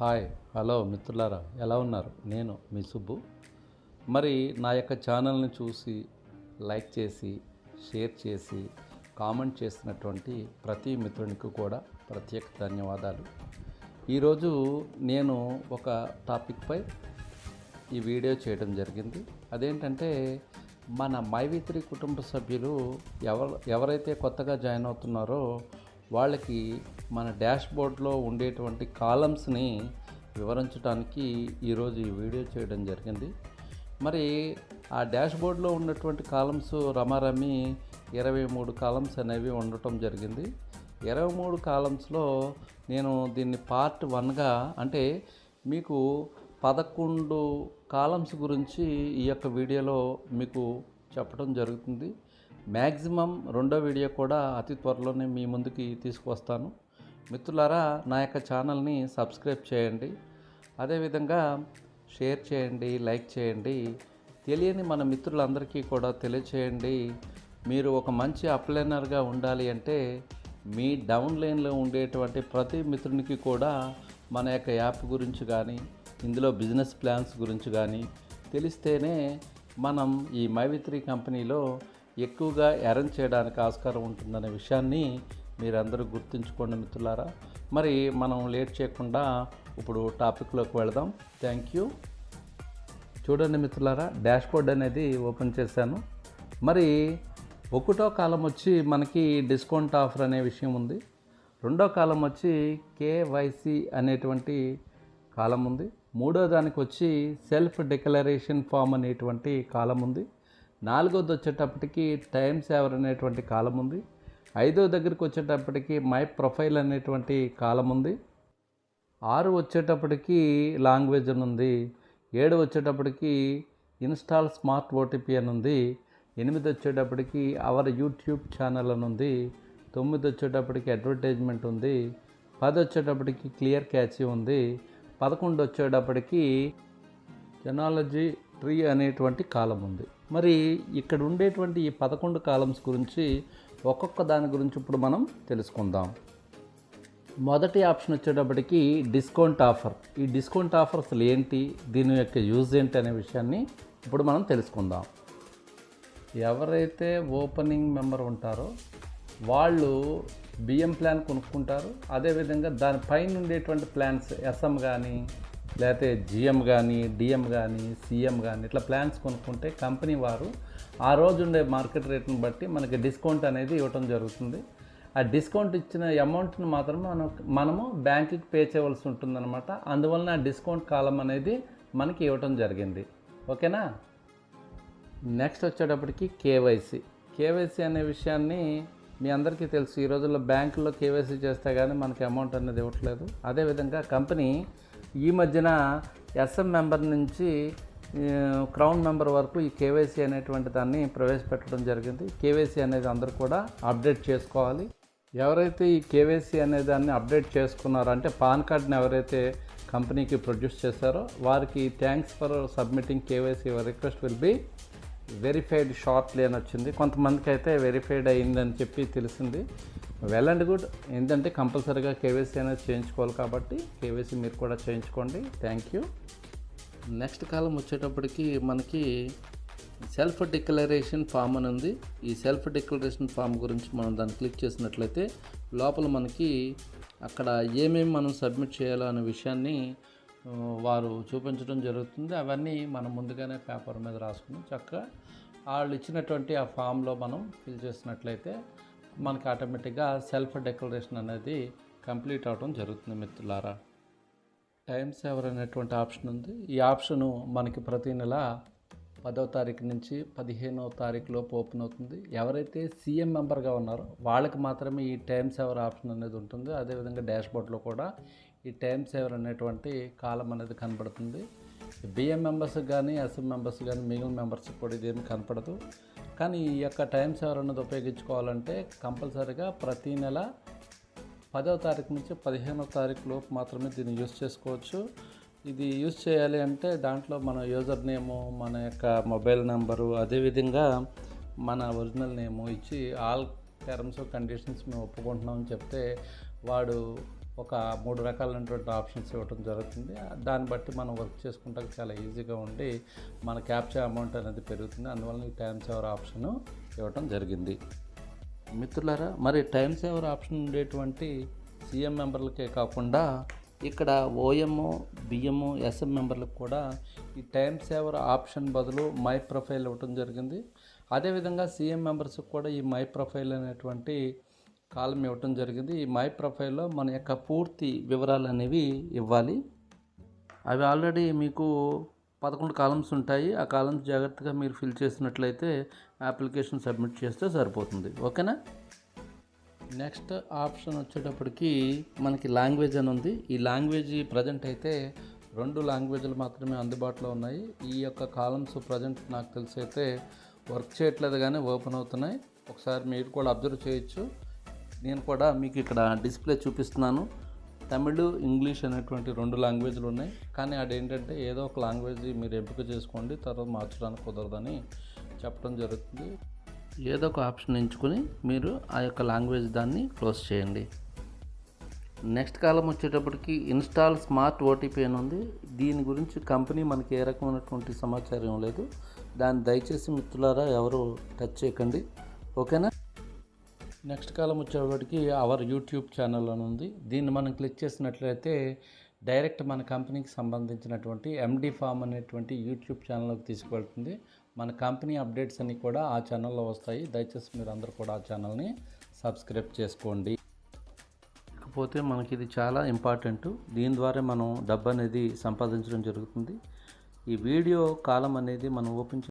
Hi hello మిత్రులారా ఎలా ఉన్నారు? నేను మీ సుబ్బు. మరి నా యొక్క ఛానల్ని చూసి లైక్ చేసి షేర్ చేసి కామెంట్ చేసినటువంటి ప్రతి మిత్రునికి కూడా ప్రత్యేక ధన్యవాదాలు. ఈరోజు నేను ఒక టాపిక్పై ఈ వీడియో చేయడం జరిగింది. అదేంటంటే మన మైవిత్రి కుటుంబ సభ్యులు ఎవరు ఎవరైతే కొత్తగా జాయిన్ అవుతున్నారో వాళ్ళకి మన డాష్ బోర్డ్లో ఉండేటువంటి కాలమ్స్ని వివరించడానికి ఈరోజు ఈ వీడియో చేయడం జరిగింది. మరి ఆ డాష్ బోర్డ్లో ఉన్నటువంటి కాలమ్స్ రమారమి ఇరవై మూడు కాలమ్స్ అనేవి ఉండటం జరిగింది. ఇరవై మూడు కాలమ్స్లో నేను దీన్ని పార్ట్ వన్గా అంటే మీకు పదకొండు కాలమ్స్ గురించి ఈ యొక్క వీడియోలో మీకు చెప్పడం జరుగుతుంది. మ్యాక్సిమం రెండో వీడియో కూడా అతి త్వరలోనే మీ ముందుకి తీసుకువస్తాను. మిత్రులారా నా యొక్క ఛానల్ని సబ్స్క్రైబ్ చేయండి. అదేవిధంగా షేర్ చేయండి లైక్ చేయండి. తెలియని మన మిత్రులందరికీ కూడా తెలియచేయండి. మీరు ఒక మంచి అప్లైనర్గా ఉండాలి అంటే మీ డౌన్ లైన్లో ఉండేటువంటి ప్రతి మిత్రునికి కూడా మన యొక్క యాప్ గురించి కానీ ఇందులో బిజినెస్ ప్లాన్స్ గురించి కానీ తెలిస్తేనే మనం ఈ మైవిత్రి కంపెనీలో ఎక్కువగా ఎరన్ చేయడానికి ఆస్కారం ఉంటుందనే విషయాన్ని మీరందరూ గుర్తుంచుకోండి మిత్రులారా. మరి మనం లేట్ చేయకుండా ఇప్పుడు టాపిక్లోకి వెళదాం. Thank you. చూడండి మిత్రులారా డాష్బోర్డ్ అనేది ఓపెన్ చేశాను. మరి ఒకటో కాలం వచ్చి మనకి డిస్కౌంట్ ఆఫర్ అనే విషయం ఉంది. రెండో కాలం వచ్చి కేవైసీ అనేటువంటి కాలం ఉంది. మూడో దానికి వచ్చి సెల్ఫ్ డిక్లరేషన్ ఫామ్ అనేటువంటి కాలం ఉంది. నాలుగోది వచ్చేటప్పటికి టైమ్ సేవర్ అనేటువంటి కాలం ఉంది. ఐదో దగ్గరికి వచ్చేటప్పటికి మై ప్రొఫైల్ అనేటువంటి కాలం ఉంది. ఆరు వచ్చేటప్పటికి లాంగ్వేజ్ అని ఉంది. ఏడు వచ్చేటప్పటికి ఇన్స్టాల్ స్మార్ట్ ఓటీపీ అని ఉంది. ఎనిమిది వచ్చేటప్పటికి అవర్ యూట్యూబ్ ఛానల్ అని ఉంది. తొమ్మిది వచ్చేటప్పటికి అడ్వర్టైజ్మెంట్ ఉంది. పది వచ్చేటప్పటికి క్లియర్ క్యాచ్ ఉంది. పదకొండు వచ్చేటప్పటికి జనాలజీ ట్రీ అనేటువంటి కాలం ఉంది. మరి ఇక్కడ ఉండేటువంటి ఈ పదకొండు కాలమ్స్ గురించి ఒక్కొక్క దాని గురించి ఇప్పుడు మనం తెలుసుకుందాం. మొదటి ఆప్షన్ వచ్చేటప్పటికి డిస్కౌంట్ ఆఫర్. ఈ డిస్కౌంట్ ఆఫర్ అసలు ఏంటి? దీని యొక్క యూజ్ ఏంటి అనే విషయాన్ని ఇప్పుడు మనం తెలుసుకుందాం. ఎవరైతే ఓపెనింగ్ మెంబర్ ఉంటారో వాళ్ళు బిఎం ప్లాన్ కొనుక్కుంటారు. అదేవిధంగా దానిపైన ఉండేటువంటి ప్లాన్స్ ఎస్ఎం కానీ లేకపోతే జిఎం కానీ డిఎం కానీ సీఎం కానీ ఇట్లా ప్లాన్స్ కొనుక్కుంటే కంపెనీ వారు ఆ రోజు ఉండే మార్కెట్ రేట్ని బట్టి మనకి డిస్కౌంట్ అనేది ఇవ్వటం జరుగుతుంది. ఆ డిస్కౌంట్ ఇచ్చిన అమౌంట్ని మాత్రం మనం మనము బ్యాంకుకి పే చేయవలసి ఉంటుందన్నమాట. అందువలన ఆ డిస్కౌంట్ కాలం అనేది మనకి ఇవ్వటం జరిగింది. ఓకేనా? నెక్స్ట్ వచ్చేటప్పటికి కేవైసీ. కేవైసీ అనే విషయాన్ని మీ అందరికీ తెలుసు ఈ రోజుల్లో బ్యాంకుల్లో కేవైసీ చేస్తే కానీ మనకి అమౌంట్ అనేది ఇవ్వట్లేదు. అదేవిధంగా కంపెనీ ఈ మధ్యన ఎస్ఎం మెంబర్ నుంచి క్రౌన్ మెంబర్ వరకు ఈ కేవైసీ అనేటువంటి దాన్ని ప్రవేశపెట్టడం జరిగింది. కేవైసీ అనేది అందరూ కూడా అప్డేట్ చేసుకోవాలి. ఎవరైతే ఈ కేవైసీ అనే దాన్ని అప్డేట్ చేసుకున్నారో అంటే పాన్ కార్డ్ని ఎవరైతే కంపెనీకి ప్రొడ్యూస్ చేశారో వారికి thanks for submitting KYC request will be verified short అని వచ్చింది. కొంతమందికి అయితే వెరిఫైడ్ అయిందని చెప్పి తెలిసింది. వెల్ అండ్ గుడ్ ఏంటంటే కంపల్సరీగా కేవైసీ అనేది చేయించుకోవాలి కాబట్టి కేవైసీ మీరు కూడా చేయించుకోండి. థ్యాంక్ యూ నెక్స్ట్ కాలం వచ్చేటప్పటికి మనకి సెల్ఫ్ డిక్లరేషన్ ఫామ్ అని ఉంది. ఈ సెల్ఫ్ డిక్లరేషన్ ఫామ్ గురించి మనం దాన్ని క్లిక్ చేసినట్లయితే లోపల మనకి అక్కడ ఏమేమి మనం సబ్మిట్ చేయాలో అనే విషయాన్ని వారు చూపించడం జరుగుతుంది. అవన్నీ మనం ముందుగానే పేపర్ మీద రాసుకుని చక్కగా వాళ్ళు ఇచ్చినటువంటి ఆ ఫామ్లో మనం ఫిల్ చేసినట్లయితే మనకి ఆటోమేటిక్గా సెల్ఫ్ డెకరేషన్ అనేది కంప్లీట్ అవడం జరుగుతుంది మిత్రులారా. టైం సేవర్ అనేటువంటి ఆప్షన్ ఉంది. ఈ ఆప్షను మనకి ప్రతి నెల పదో తారీఖు నుంచి పదిహేనవ తారీఖు లోపు ఓపెన్ అవుతుంది. ఎవరైతే సీఎం మెంబర్గా ఉన్నారో వాళ్ళకి మాత్రమే ఈ టైం సేవర్ ఆప్షన్ అనేది ఉంటుంది. అదేవిధంగా డాష్ బోర్డ్లో కూడా ఈ టైం సేవర్ అనేటువంటి కాలం అనేది కనబడుతుంది. బిఎం మెంబర్స్ కానీ ఎస్ఎం మెంబర్స్ కానీ మిగిలిన మెంబర్స్ కూడా ఇదేమి కనపడదు. కానీ ఈ యొక్క టైం సేవర్ అనేది ఉపయోగించుకోవాలంటే కంపల్సరీగా ప్రతి నెల పదవ తారీఖు నుంచి పదిహేనో తారీఖు లోపు మాత్రమే దీన్ని యూజ్ చేసుకోవచ్చు. ఇది యూస్ చేయాలి అంటే దాంట్లో మన యూజర్ నేము మన యొక్క మొబైల్ నెంబరు అదేవిధంగా మన ఒరిజినల్ నేము ఇచ్చి ఆల్ టర్మ్స్ కండిషన్స్ మేము ఒప్పుకుంటున్నామని చెప్తే వాడు ఒక మూడు రకాలైనటువంటి ఆప్షన్స్ ఇవ్వడం జరుగుతుంది. దాన్ని బట్టి మనం వర్క్ చేసుకుంటే చాలా ఈజీగా ఉండి మన క్యాప్చర్ అమౌంట్ అనేది పెరుగుతుంది. అందువల్ల ఈ టైం సేవర్ ఆప్షన్ ఇవ్వటం జరిగింది. మిత్రులారా మరి టైం సేవర్ ఆప్షన్ ఉండేటువంటి సీఎం మెంబర్లకే కాకుండా ఇక్కడ ఓఎంఓ బిఎంఓ ఎస్ఎం మెంబర్లకు కూడా ఈ టైం సేవర్ ఆప్షన్ బదులు మై ప్రొఫైల్ ఇవ్వటం జరిగింది. అదేవిధంగా సీఎం మెంబర్స్కి కూడా ఈ మై ప్రొఫైల్ అనేటువంటి కాలం ఇవ్వటం జరిగింది. ఈ మై ప్రొఫైల్లో మన యొక్క పూర్తి వివరాలు అనేవి ఇవ్వాలి. అవి ఆల్రెడీ మీకు పదకొండు కాలమ్స్ ఉంటాయి. ఆ కాలమ్స్ జాగ్రత్తగా మీరు ఫిల్ చేసినట్లయితే అప్లికేషన్ సబ్మిట్ చేస్తే సరిపోతుంది. ఓకేనా? నెక్స్ట్ ఆప్షన్ వచ్చేటప్పటికి మనకి లాంగ్వేజ్ అని ఉంది. ఈ లాంగ్వేజ్ ప్రజెంట్ అయితే రెండు లాంగ్వేజ్లు మాత్రమే అందుబాటులో ఉన్నాయి. ఈ యొక్క కాలమ్స్ ప్రజెంట్ నాకు తెలిసి అయితే వర్క్ చేయట్లేదు కానీ ఓపెన్ అవుతున్నాయి. ఒకసారి మీరు కూడా అబ్జర్వ్ చేయొచ్చు. నేను కూడా మీకు ఇక్కడ డిస్ప్లే చూపిస్తున్నాను. తమిళ్ ఇంగ్లీష్ అనేటువంటి రెండు లాంగ్వేజ్లు ఉన్నాయి. కానీ అదేంటంటే ఏదో ఒక లాంగ్వేజ్ మీరు ఎంపిక చేసుకోండి తర్వాత మార్చడానికి కుదరదని చెప్పడం జరుగుతుంది. ఏదో ఒక ఆప్షన్ ఎంచుకొని మీరు ఆ యొక్క లాంగ్వేజ్ దాన్ని క్లోజ్ చేయండి. నెక్స్ట్ కాలం వచ్చేటప్పటికి ఇన్స్టాల్ స్మార్ట్ ఓటీపీ అని ఉంది. దీని గురించి కంపెనీ మనకి ఏ రకమైనటువంటి సమాచారం లేదు. దాన్ని దయచేసి మిత్రులారా ఎవరు టచ్ చేయకండి. ఓకేనా? నెక్స్ట్ కాలం వచ్చేటప్పటికి అవర్ యూట్యూబ్ ఛానల్ అని ఉంది. దీన్ని మనం క్లిక్ చేసినట్లయితే డైరెక్ట్ మన కంపెనీకి సంబంధించినటువంటి ఎండి ఫామ్ అనేటువంటి యూట్యూబ్ ఛానల్కి తీసుకువెళ్తుంది. మన కంపెనీ అప్డేట్స్ అన్నీ కూడా ఆ ఛానల్లో వస్తాయి. దయచేసి మీరు అందరూ కూడా ఆ ఛానల్ని సబ్స్క్రైబ్ చేసుకోండి. ఇకపోతే మనకి ఇది చాలా ఇంపార్టెంట్. దీని ద్వారా మనం డబ్బు అనేది సంపాదించడం జరుగుతుంది. ఈ వీడియో కాలం అనేది మనం ఓపెన్